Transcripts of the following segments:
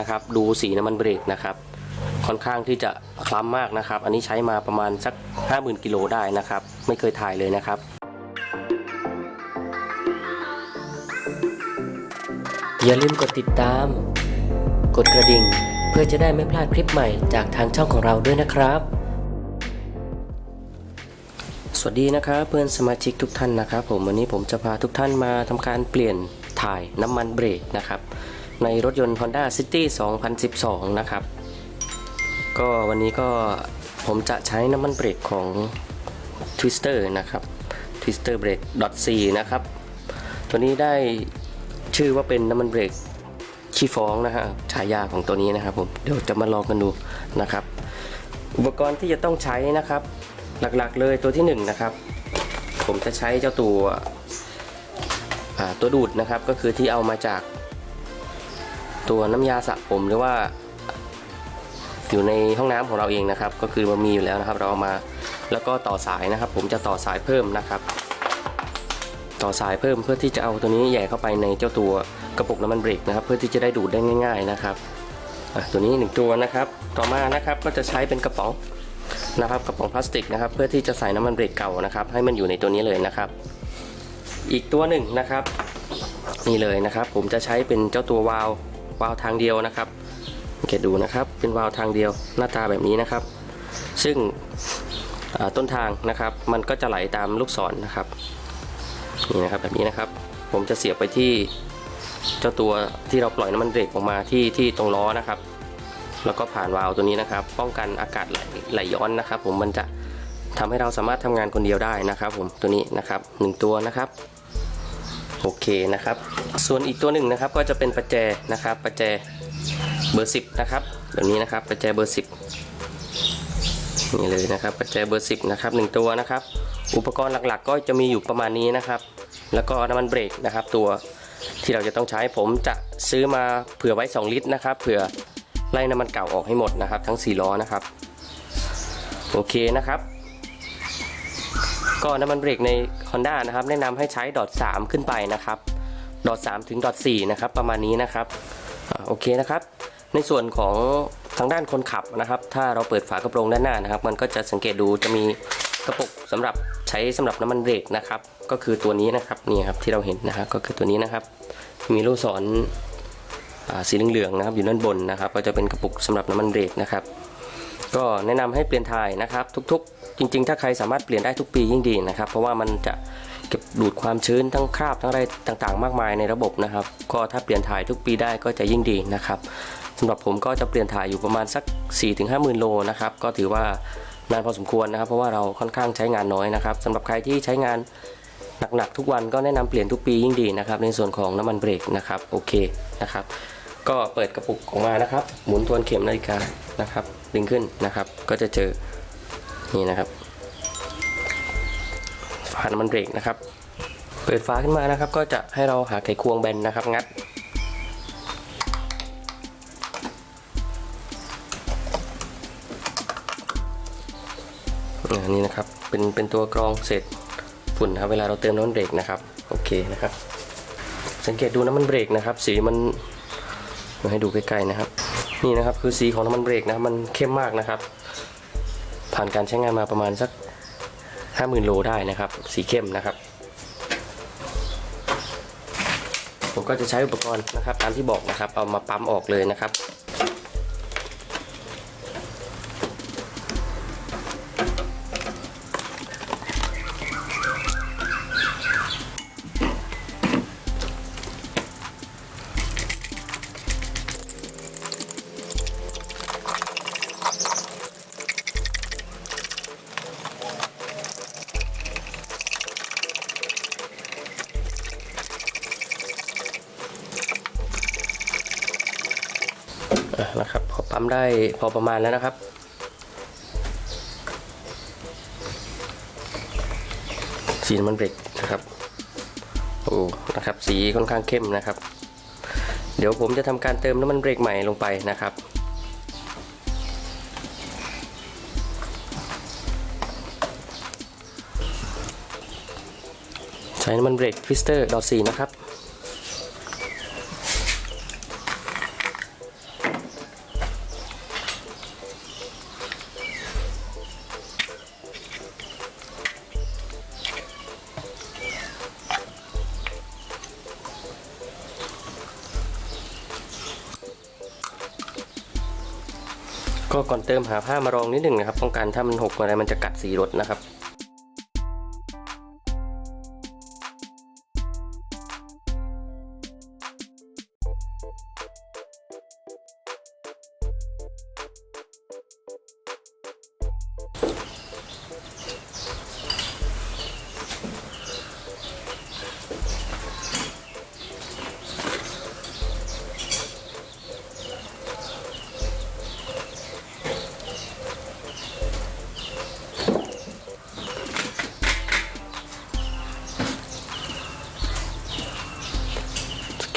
นะครับ ดูสีน้ำมันเบรกนะครับ ค่อนข้างที่จะคล้ำมากนะครับ อันนี้ใช้มาประมาณสัก 50,000กิโลได้นะครับ ไม่เคยถ่ายเลยนะครับอย่าลืมกดติดตาม กดกระดิ่ง เพื่อจะได้ไม่พลาดคลิปใหม่จากทางช่องของเราด้วยนะครับ สวัสดีนะครับเพื่อนสมาชิกทุกท่านนะครับ ผมวันนี้ผมจะพาทุกท่านมาทำการเปลี่ยนถ่ายน้ำมันเบรกนะครับ ในรถยนต์ Honda City 2012 นะครับ ก็วันนี้ก็ผมจะใช้น้ำมันเบรกของ Twister นะครับ Twister Brake .c นะครับ ตัวนี้ได้ชื่อว่าเป็นน้ำมันเบรกขี้ฟ้องนะฮะฉายาของตัวนี้นะครับผม เดี๋ยวจะมาลองกันดูนะครับ อุปกรณ์ที่จะต้องใช้นะครับ หลักๆเลยตัวที่1นงนะครับ ผมจะใช้เจ้าตัวตัวดูดนะครับก็คือที่เอามาจาก ตัวน้ำยาสระผมหรือว่า อยู่ในห้องน้ำของเราเองนะครับ ก็คือมันมีอยู่แล้วนะครับ เราเอามาแล้วก็ต่อสายนะครับ ผมจะต่อสายเพิ่มนะครับ ต่อสายเพิ่มเพื่อที่จะเอาตัวนี้แหย่เข้าไปในเจ้าตัวกระปุกน้ำมันเบรกนะครับ เพื่อที่จะได้ดูดได้ง่าย ๆนะครับตัวนี้หนึ่งตัวนะครับ ต่อมานะครับก็จะใช้เป็นกระป๋องนะครับกระป๋องพลาสติกนะครับ เพื่อที่จะใส่น้ำมันเบรกเก่านะครับ ให้มันอยู่ในตัวนี้เลยนะครับ อีกตัวหนึ่งนะครับ นี่เลยนะครับ ผมจะใช้เป็นเจ้าตัววาล์ว วาล์วทางเดียวนะครับเกตดูนะครับ เป็นวาล์วทางเดียวหน้าตาแบบนี้นะครับ ซึ่งต้นทางนะครับมันก็จะไหลตามลูกศรนะครับนี่นะครับแบบนี้นะครับ ผมจะเสียบไปที่เจ้าตัวที่เราปล่อยน้ำมันเบรกออกมาที่ที่ตรงล้อนะครับ แล้วก็ผ่านวาล์วตัวนี้นะครับ ป้องกันอากาศไหลไหลย้อนนะครับ ผมมันจะทำให้เราสามารถทำงานคนเดียวได้นะครับ ผมตัวนี้นะครับหนึ่งตัวนะครับ โอเคนะครับ ส่วนอีกตัวหนึ่งนะครับก็จะเป็นประแจนะครับ ประแจเบอร์10นะครับแบบนี้นะครับประแจเบอร์ 10นี่เลยนะครับประแจเบอร์ 10นะครับหนึ่งตัวนะครับ อุปกรณ์หลักๆ ก็จะมีอยู่ประมาณนี้นะครับ แล้วก็น้ำมันเบรกนะครับ ตัวที่เราจะต้องใช้ผมจะซื้อมาเผื่อไว้ 2 ลิตรนะครับเผื่อไล่น้ำมันเก่าออกให้หมดนะครับ ทั้ง4ล้อนะครับ โอเคนะครับ ก็น้ำมันเบรกใน Honda นะครับแนะนำให้ใช้ดอท3ขึ้นไปนะครับดอท3ถึงดอท4นะครับประมาณนี้นะครับอโอเคนะครับ ในส่วนของทางด้านคนขับนะครับ ถ้าเราเปิดฝากระโปรงด้านหน้านะครับ มันก็จะสังเกตดูจะมีกระปุกสำหรับใช้สำหรับน้ำมันเบรกนะครับ ก็คือตัวนี้นะครับนี่ครับที่เราเห็นนะครับก็คือตัวนี้นะครับ มีลูกศรสีเหลืองๆนะครับ อยู่ด้านบนนะครับ ก็จะเป็นกระปุกสำหรับน้ำมันเบรกนะครับ ก็แนะนำให้เปลี่ยนถ่ายนะครับ ทุกๆ จริง ๆ ถ้าใครสามารถเปลี่ยนได้ทุกปียิ่งดีนะครับ เพราะว่ามันจะเก็บดูดความชื้นทั้งคราบทั้งอะไรต่างๆ มากมายในระบบนะครับ ก็ถ้าเปลี่ยนถ่ายทุกปีได้ก็จะยิ่งดีนะครับสำหรับผมก็จะเปลี่ยนถ่ายอยู่ประมาณสัก 4-5หมื่นโลนะครับก็ถือว่านานพอสมควรนะครับ เพราะว่าเราค่อนข้างใช้งานน้อยนะครับสำหรับใครที่ใช้งานหนักๆทุกวันก็แนะนำเปลี่ยนทุกปียิ่งดีนะครับ ในส่วนของน้ำมันเบรกนะครับโอเคนะครับ ก็เปิดกระปุกออกมานะครับ หมุนทวนเข็มนาฬิกานะครับ ดึงขึ้นนะครับ ก็จะเจอนี่นะครับฝาน้ำมันเบรกนะครับ เปิดฝาขึ้นมานะครับ ก็จะให้เราหาไขควงแบนนะครับงัดอ่านี่นะครับ เป็นเป็นตัวกรองเศษฝุ่นครับเวลาเราเติมน้ำมันเบรกนะครับ โอเคนะครับ สังเกตดูน้ำมันเบรกนะครับ สีมันมาให้ดูใกล้ๆนะครับ นี่นะครับคือสีของน้ำมันเบรกนะครับมันเข้มมากนะครับ ผ่านการใช้งานมาประมาณสัก 50,000 โลได้นะครับ สีเข้มนะครับ ผมก็จะใช้อุปกรณ์นะครับ ตามที่บอกนะครับ เอามาปั๊มออกเลยนะครับ นะครับพอปั๊มได้พอประมาณแล้วนะครับ สีน้ำมันเบรกนะครับโอ้นะครับ สีค่อนข้างเข้มนะครับ เดี๋ยวผมจะทำการเติมน้ำมันเบรกใหม่ลงไปนะครับใช้น้ำมันเบรกฟิสเตอร์ดอทสีนะครับ ก่อนเติมหาผ้ามารองนิดหนึ่งนะครับป้องกันถ้ามันหกอะไรมันจะกัดสีรถนะครับ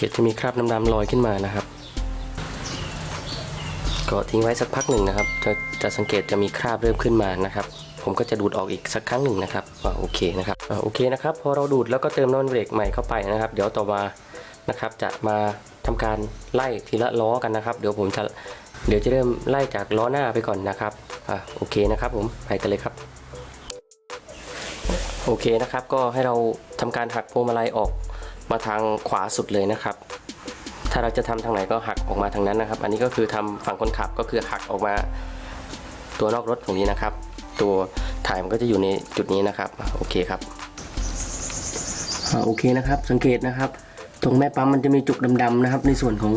สังเกตจะมีคราบน้ำๆลอยขึ้นมานะครับ ก็ทิ้งไว้สักพักหนึ่งนะครับ จะจะสังเกตจะมีคราบเริ่มขึ้นมานะครับ ผมก็จะดูดออกอีกสักครั้งหนึ่งนะครับอ่าโอเคนะครับอ่าโอเคนะครับพอเราดูดแล้วก็เติมน้ำมันเบรกใหม่เข้าไปนะครับ เดี๋ยวต่อมานะครับจะมาทำการไล่ทีละล้อกันนะครับ เดี๋ยวผมจะเดี๋ยวจะเริ่มไล่จากล้อหน้าไปก่อนนะครับอ่าโอเคนะครับผมไปกันเลยครับโอเคนะครับก็ให้เราทำการหักพวงมาลัยออก มาทางขวาสุดเลยนะครับ ถ้าเราจะทำทางไหนก็หักออกมาทางนั้นนะครับ อันนี้ก็คือทำฝั่งคนขับก็คือหักออกมาตัวนอกรถตรงนี้นะครับ ตัวถ่ายมันก็จะอยู่ในจุดนี้นะครับ โอเคครับอโอเคนะครับ สังเกตนะครับ ตรงแม่ปั๊มมันจะมีจุกดำๆนะครับ ในส่วนของ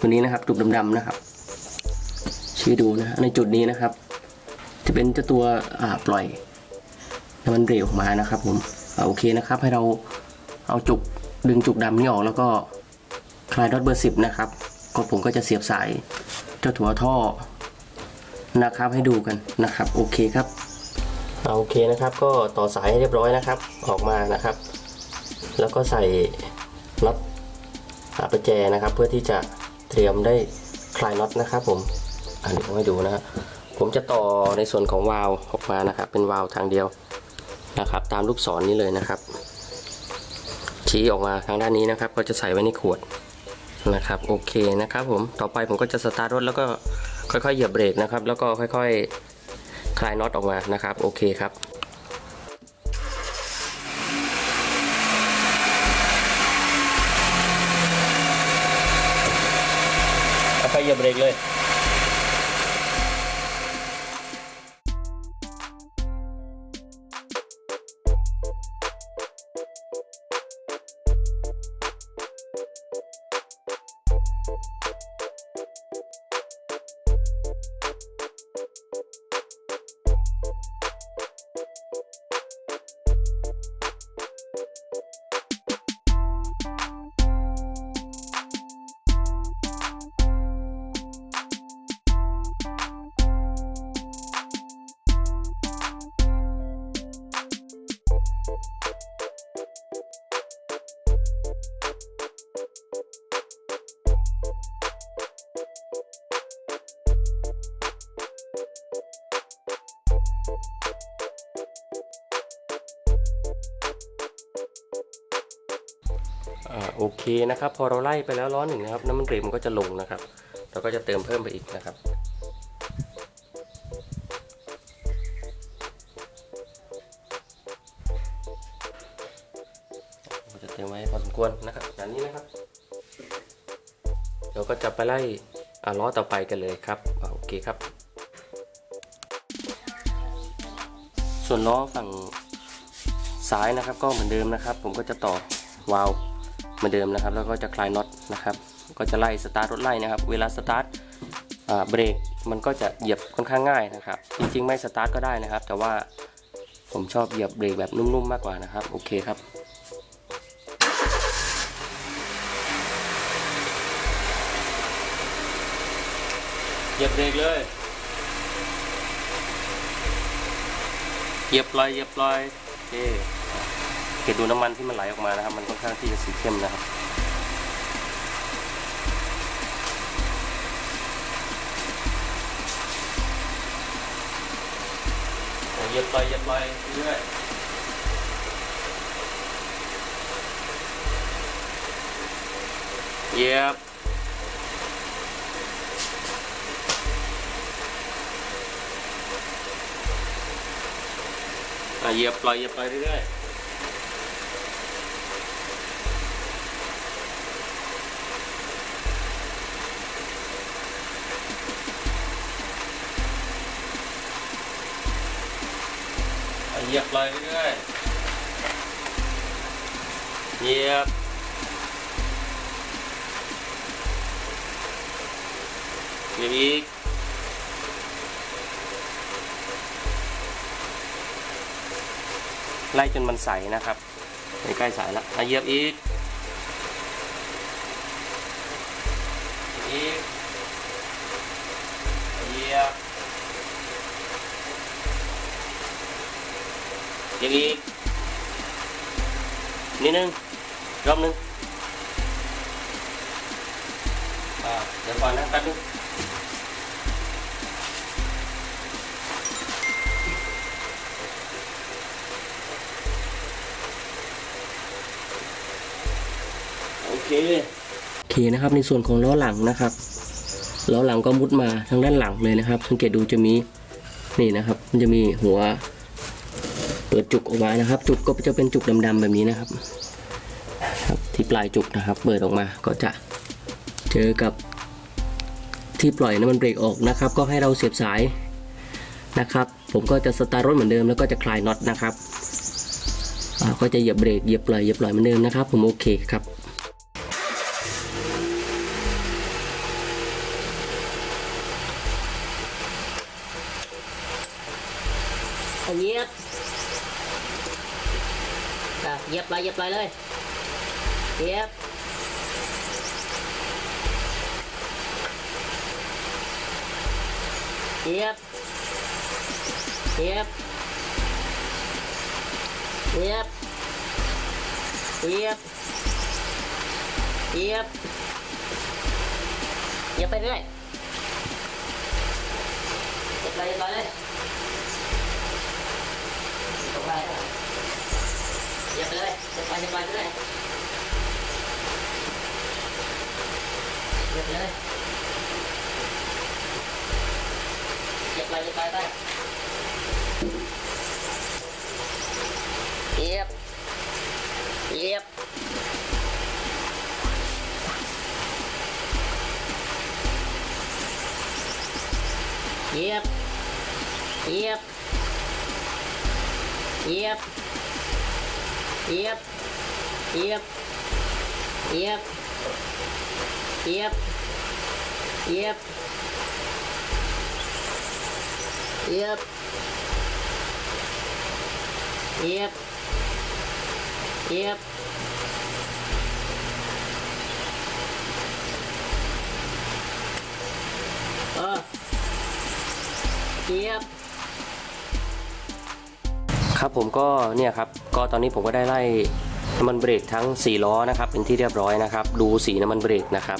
ตัวนี้นะครับ จุกดำๆนะครับชี้ดูนะในจุดนี้นะครับ จะเป็นเจ้าตัวอ่าปล่อยน้ำมันเบรกออกมานะครับผมอโอเคนะครับ ให้เราเอาจุก ดึงจุกดำนี้ออกแล้วก็คลายน็อตเบอร์สิบนะครับ ก็ผมก็จะเสียบสายเจ้าถั่วท่อนะครับให้ดูกันนะครับ โอเคครับเอาโอเคนะครับ ก็ต่อสายให้เรียบร้อยนะครับ ออกมานะครับ แล้วก็ใส่น็อตอาประแจนะครับ เพื่อที่จะเตรียมได้คลายน็อตนะครับ ผมอันนี้ผมให้ดูนะฮะผมจะต่อในส่วนของวาล์วออกมานะครับ เป็นวาล์วทางเดียวนะครับ ตามลูกศรนนี้เลยนะครับ ชี้ออกมาทางด้านนี้นะครับ ก็จะใส่ไว้ในขวดนะครับโอเคนะครับผมต่อไปผมก็จะสตาร์ทรถแล้วก็ค่อยๆเหยียบเบรกนะครับ แล้วก็ค่อยๆคลายน็อตออกมานะครับโอเคครับค่อยๆเหยียบเบรกเลย อ่าโอเคนะครับ พอเราไล่ไปแล้วล้อหนึ่งนะครับ น้ำมันเบรกมันก็จะลงนะครับ เราก็จะเติมเพิ่มไปอีกนะครับเราจะเติมไว้พอสมควรนะครับอย่างนี้นะครับ เราก็จะไปไล่ล้อต่อไปกันเลยครับโอเคครับ ส่วนล้อฝั่งซ้ายนะครับ ก็เหมือนเดิมนะครับ ผมก็จะต่อวาล์ว มือนเดิมนะครับ แล้วก็จะคลายน็อตนะครับ ก็จะไล่สตาร์ทรถไล่นะครับ เวลาสตาร์ทเบรกมันก็จะเหยียบค่อนข้างง่ายนะครับ จริงๆ ไม่สตาร์ทก็ได้นะครับ แต่ว่าผมชอบเหยียบเบรกแบบนุ่มๆมากกว่านะครับ โอเคครับเหยียบเบรกเลย เหยียบปล่อยเหยียบปล่อยโอเค เกดดูน้ำมันที่มันไหลออกมานะครับ มันค่อนข้างที่จะสีเข้มนะครับเหยียบไปเหยียบไปเรื่อยเยียบอะเหยียบปล่อยเหยียบไปเรื่อยๆ ยียบเลยเรื่อยเหยียบเหยียบอีกไล่จนมันใสนะครับใกล้ใสแล้วอะเหยียบอีก นิดนึงรอบนึงอ่าเดี๋ยวก่อนนะแป๊บนึงโอเคโอเคนะครับในส่วนของล้อหลังนะครับล้อหลังก็มุดมาทางด้านหลังเลยนะครับ สังเกตดูจะมีนี่นะครับ มันจะมีหัว ปิดจุกออกมานะครับ จุกก็จะเป็นจุกดำๆแบบนี้นะครับ ครับที่ปลายจุกนะครับ เปิดออกมาก็จะเจอกับที่ปล่อยน้ำมันเบรกออกนะครับ ก็ให้เราเสียบสายนะครับ ผมก็จะสตาร์ทรถเหมือนเดิมแล้วก็จะคลายน็อตนะครับก็จะเหยียบเบรกเหยียบปล่อยเหยียบปล่อยเหมือนเดิมนะครับ ผมโอเคครับ เอาเหยียบ อะเหยียบไปเหยียบไปเลยเหยียบเหยียบเหยียบเหยียบเหยียบเหยียบเหยียบไปเรื่อยเหยียบไปเหยียบไปเลยลงไป เหยียบไปเลยเหยียบไปเหยียบไปเรื่อยเหยียบไปเลยเหยียบไปเหยียบไปไปเยียบเยียบเยียบเยียบเยียบ เหยียบเหยียบ ครับผมก็เนี่ยครับก็ตอนนี้ผมก็ได้ไล่น้ำมันเบรกทั้ง 4 ล้อนะครับ เป็นที่เรียบร้อยนะครับ ดูสีน้ำมันเบรกนะครับ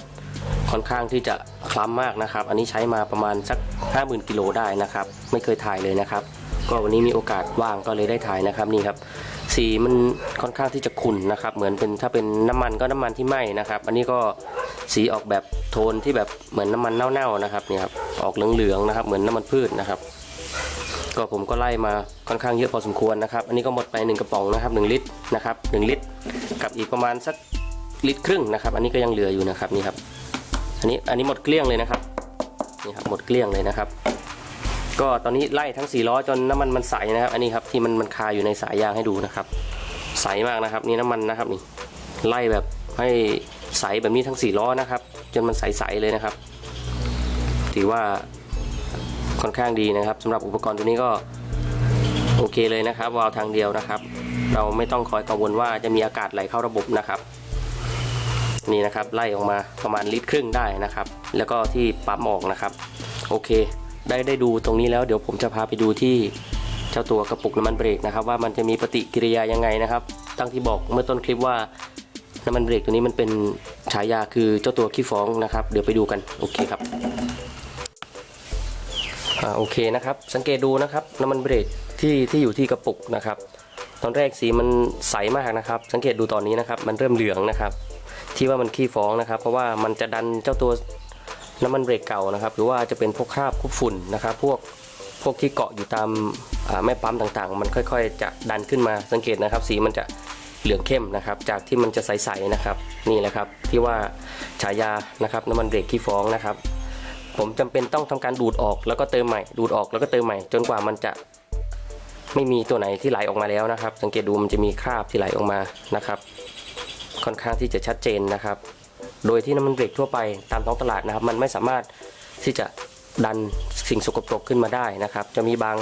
ค่อนข้างที่จะคล้ำมากนะครับ อันนี้ใช้มาประมาณสัก 50,000กิโลได้นะครับ ไม่เคยถ่ายเลยนะครับ ก็วันนี้มีโอกาสว่างก็เลยได้ถ่ายนะครับนี่ครับ สีมันค่อนข้างที่จะขุ่นนะครับ เหมือนเป็นถ้าเป็นน้ำมันก็น้ำมันที่ไหม้นะครับ อันนี้ก็สีออกแบบโทนที่แบบเหมือนน้ำมันเน่าๆนะครับนี่ครับออกเหลืองๆนะครับ เหมือนน้ำมันพืชนะครับ ก็ผมก็ไล่มาค่อนข้างเยอะพอสมควรนะครับ อันนี้ก็หมดไป 1 กระป๋องนะครับ 1 ลิตรนะครับ1ลิตร กับอีกประมาณสักลิตรครึ่งนะครับ อันนี้ก็ยังเหลืออยู่นะครับนี่ครับ อันนี้อันนี้หมดเกลี้ยงเลยนะครับนี่ครับหมดเกลี้ยงเลยนะครับ ก็ตอนนี้ไล่ทั้ง4ล้อจนน้ำมันมันใสนะครับ อันนี้ครับที่มันมันคาอยู่ในสายยางให้ดูนะครับ ใสมากนะครับ นี่น้ำมันนะครับนี่ไล่แบบให้ใสแบบนี้ทั้ง4ล้อนะครับ จนมันใสๆเลยนะครับถือว่า ค่อนข้างดีนะครับสำหรับอุปกรณ์ตัวนี้ก็โอเคเลยนะครับวาล์วทางเดียวนะครับ เราไม่ต้องคอยกังวลว่าจะมีอากาศไหลเข้าระบบนะครับ นี่นะครับไล่ออกมาประมาณลิตรครึ่งได้นะครับ แล้วก็ที่ปั๊มออกนะครับ โอเค ได้ได้ดูตรงนี้แล้วเดี๋ยวผมจะพาไปดูที่เจ้าตัวกระปุกน้ำมันเบรกนะครับว่ามันจะมีปฏิกิริยายังไงนะครับ ตั้งที่บอกเมื่อต้นคลิปว่าน้ำมันเบรกตัวนี้มันเป็นฉายาคือเจ้าตัวขี้ฟ้องนะครับ เดี๋ยวไปดูกันโอเคครับ อ่าโอเคนะครับสังเกตดูนะครับน้ำมันเบรกที่ที่อยู่ที่กระปุกนะครับ ตอนแรกสีมันใสมากนะครับ สังเกตดูตอนนี้นะครับ มันเริ่มเหลืองนะครับ ที่ว่ามันขี้ฟองนะครับ เพราะว่ามันจะดันเจ้าตัวน้ำมันเบรกเก่านะครับ หรือว่าจะเป็นพวกคราบพวกฝุ่นนะครับ พวกพวกที่เกาะอยู่ตามแม่ปั๊มต่างๆ มันค่อยๆ จะดันขึ้นมาสังเกตนะครับ สีมันจะเหลืองเข้มนะครับ จากที่มันจะใสๆนะครับ นี่แหละครับที่ว่าฉายานะครับน้ำมันเบรกขี้ฟองนะครับ ผมจำเป็นต้องทำการดูดออกแล้วก็เติมใหม่ ดูดออกแล้วก็เติมใหม่ จนกว่ามันจะไม่มีตัวไหนที่ไหลออกมาแล้วนะครับ สังเกตดูมันจะมีคราบที่ไหลออกมานะครับ ค่อนข้างที่จะชัดเจนนะครับ โดยที่น้ำมันเบรกทั่วไปตามท้องตลาดนะครับ มันไม่สามารถที่จะดันสิ่งสกปรกขึ้นมาได้นะครับ จะมีบาง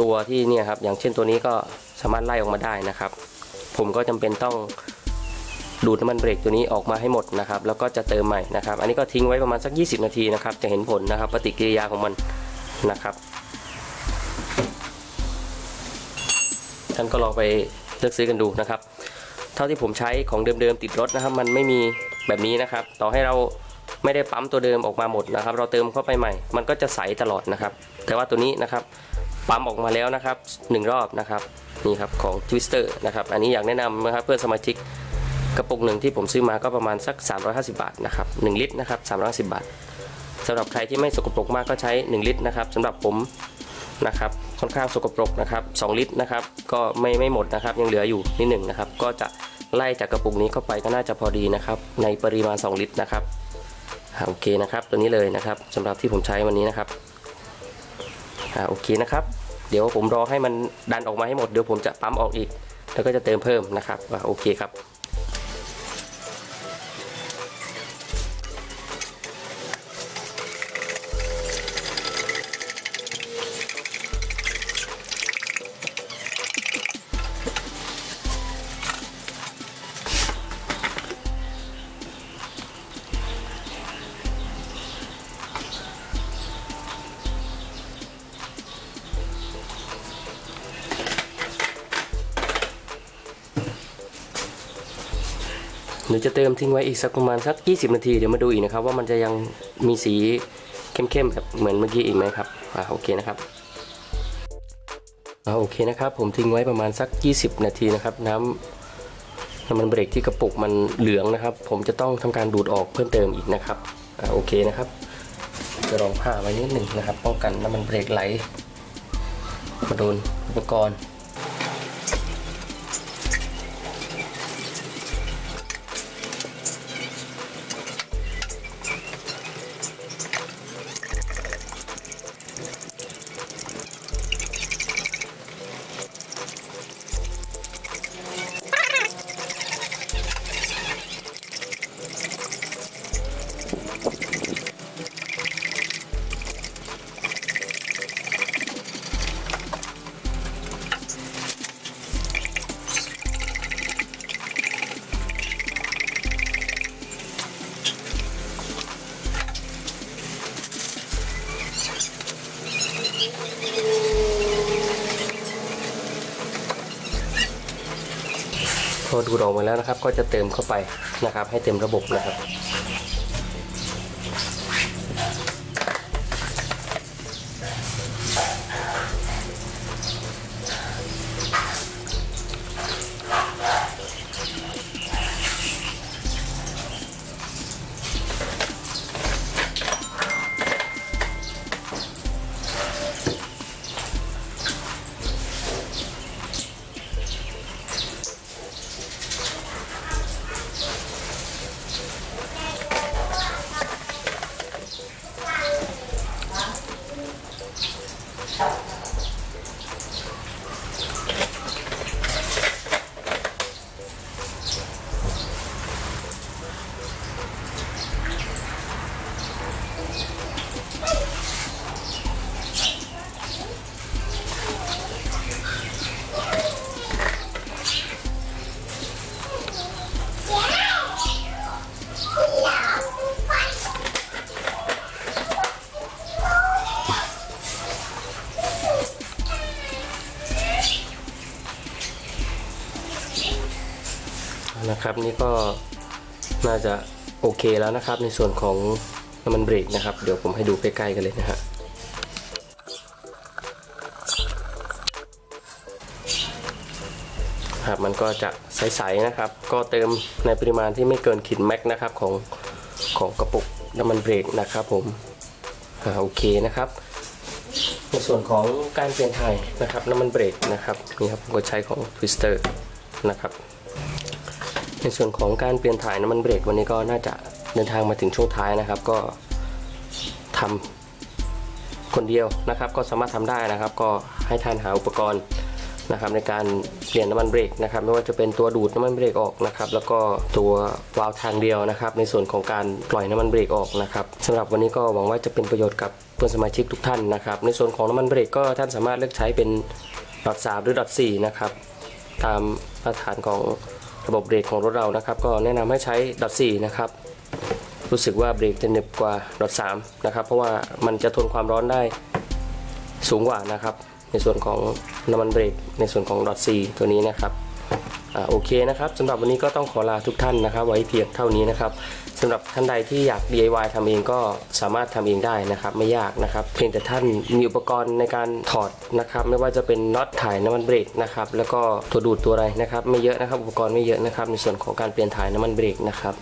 ตัวที่เนี่ยครับอย่างเช่นตัวนี้ก็สามารถไล่ออกมาได้นะครับ ผมก็จำเป็นต้อง ดูดน้ำมันเบรกตัวนี้ออกมาให้หมดนะครับแล้วก็จะเติมใหม่นะครับ อันนี้ก็ทิ้งไว้ประมาณสัก 20 นาทีนะครับ จะเห็นผลนะครับ ปฏิกิริยาของมันนะครับ ท่านก็ลองไปเลือกซื้อกันดูนะครับ เท่าที่ผมใช้ของเดิมๆติดรถนะครับ มันไม่มีแบบนี้นะครับ ต่อให้เราไม่ได้ปั๊มตัวเดิมออกมาหมดนะครับ เราเติมเข้าไปใหม่ มันก็จะใสตลอดนะครับ แต่ว่าตัวนี้นะครับปั๊มออกมาแล้วนะครับหนึ่งรอบนะครับนี่ครับของ Twister นะครับ อันนี้อยากแนะนำนะครับเพื่อนสมาชิก กระปุกหนึ่งที่ผมซื้อมาก็ประมาณสัก 350 บาทนะครับ1ลิตรนะครับ350 บาทสำหรับใครที่ไม่สกปรกมากก็ใช้ 1 ลิตรนะครับสำหรับผมนะครับค่อนข้างสกปรกนะครับ2ลิตรนะครับก็ไม่ไม่หมดนะครับยังเหลืออยู่นิดหนึ่งนะครับก็จะไล่จากกระปุกนี้เข้าไปก็น่าจะพอดีนะครับในปริมาณ 2 ลิตรนะครับโอเคนะครับตัวนี้เลยนะครับสำหรับที่ผมใช้วันนี้นะครับโอเคนะครับ เดี๋ยวผมรอให้มันดันออกมาให้หมดเดี๋ยวผมจะปั๊มออกอีก แล้วก็จะเติมเพิ่มนะครับโอเคครับ หรือจะเติมทิ้งไว้อีกสักประมาณสัก 20 นาทีเดี๋ยวมาดูอีกนะครับ ว่ามันจะยังมีสีเข้มๆแบบเหมือนเมื่อกี้อีกไหมครับอ่าโอเคนะครับอ่าโอเคนะครับ ผมทิ้งไว้ประมาณสัก 20 นาทีนะครับ น้ำน้ำมันเบรกที่กระปุกมันเหลืองนะครับ ผมจะต้องทำการดูดออกเพิ่มเติมอีกนะครับอ่าโอเคนะครับ จะรองผ้าไว้นิดหนึ่งนะครับ ป้องกันน้ำมันเบรกไหลมาโดนอุปกรณ์ พอดูดออกมาแล้วนะครับ ก็จะเติมเข้าไปนะครับ ให้เต็มระบบนะครับ นะครับนี่ก็น่าจะโอเคแล้วนะครับ ในส่วนของน้ำมันเบรกนะครับ เดี๋ยวผมให้ดูใกล้ๆกันเลยนะฮะครับมันก็จะใสๆนะครับ ก็เติมในปริมาณที่ไม่เกินขีดแม็กนะครับของของกระปุกน้ำมันเบรกนะครับผมอ่าโอเคนะครับ ในส่วนของการเปลี่ยนถ่ายนะครับน้ำมันเบรกนะครับนี่ครับผมก็ใช้ของ Twister นะครับ ในส่วนของการเปลี่ยนถ่ายน้ำมันเบรกวันนี้ก็น่าจะเดินทางมาถึงช่วงท้ายนะครับ ก็ทำคนเดียวนะครับ ก็สามารถทำได้นะครับ ก็ให้ท่านหาอุปกรณ์นะครับในการเปลี่ยนน้ำมันเบรกนะครับไม่ว่าจะเป็นตัวดูดน้ำมันเบรกออกนะครับแล้วก็ตัววาล์วทางเดียวนะครับ ในส่วนของการปล่อยน้ำมันเบรกออกนะครับสำหรับวันนี้ก็หวังว่าจะเป็นประโยชน์กับเพื่อนสมาชิกทุกท่านนะครับ ในส่วนของน้ำมันเบรกก็ท่านสามารถเลือกใช้เป็นดอทสามหรือดอทสี่นะครับตามมาตรฐานของ ระบบเบรกของรถเรานะครับ ก็แนะนำให้ใช้ดอทสี่นะครับรู้สึกว่าเบรกจะเหน็บกว่าดอทสามนะครับ เพราะว่ามันจะทนความร้อนได้สูงกว่านะครับ ในส่วนของน้ำมันเบรกในส่วนของดอทซีตัวนี้นะครับ โอเคนะครับสำหรับวันนี้ก็ต้องขอลาทุกท่านนะครับ ไว้เพียงเท่านี้นะครับสำหรับท่านใดที่อยาก DIY ทำเองก็สามารถทำเองได้นะครับ ไม่ยากนะครับ เพียงแต่ท่านมีอุปกรณ์ในการถอดนะครับ ไม่ว่าจะเป็นน็อตถ่ายน้ำมันเบรกนะครับแล้วก็ตัวดูดตัวอะไรนะครับ ไม่เยอะนะครับอุปกรณ์ไม่เยอะนะครับ ในส่วนของการเปลี่ยนถ่ายน้ำมันเบรกนะครับ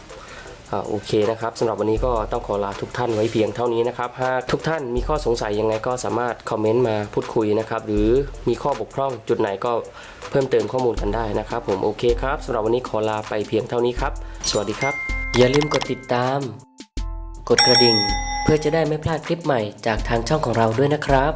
โอเคนะครับสำหรับวันนี้ก็ต้องขอลาทุกท่านไว้เพียงเท่านี้นะครับหากทุกท่านมีข้อสงสัยยังไงก็สามารถคอมเมนต์มาพูดคุยนะครับหรือมีข้อบกพร่องจุดไหนก็เพิ่มเติมข้อมูลกันได้นะครับ ผมโอเคครับสำหรับวันนี้ขอลาไปเพียงเท่านี้ครับ สวัสดีครับ อย่าลืมกดติดตาม กดกระดิ่ง เพื่อจะได้ไม่พลาดคลิปใหม่จากทางช่องของเราด้วยนะครับ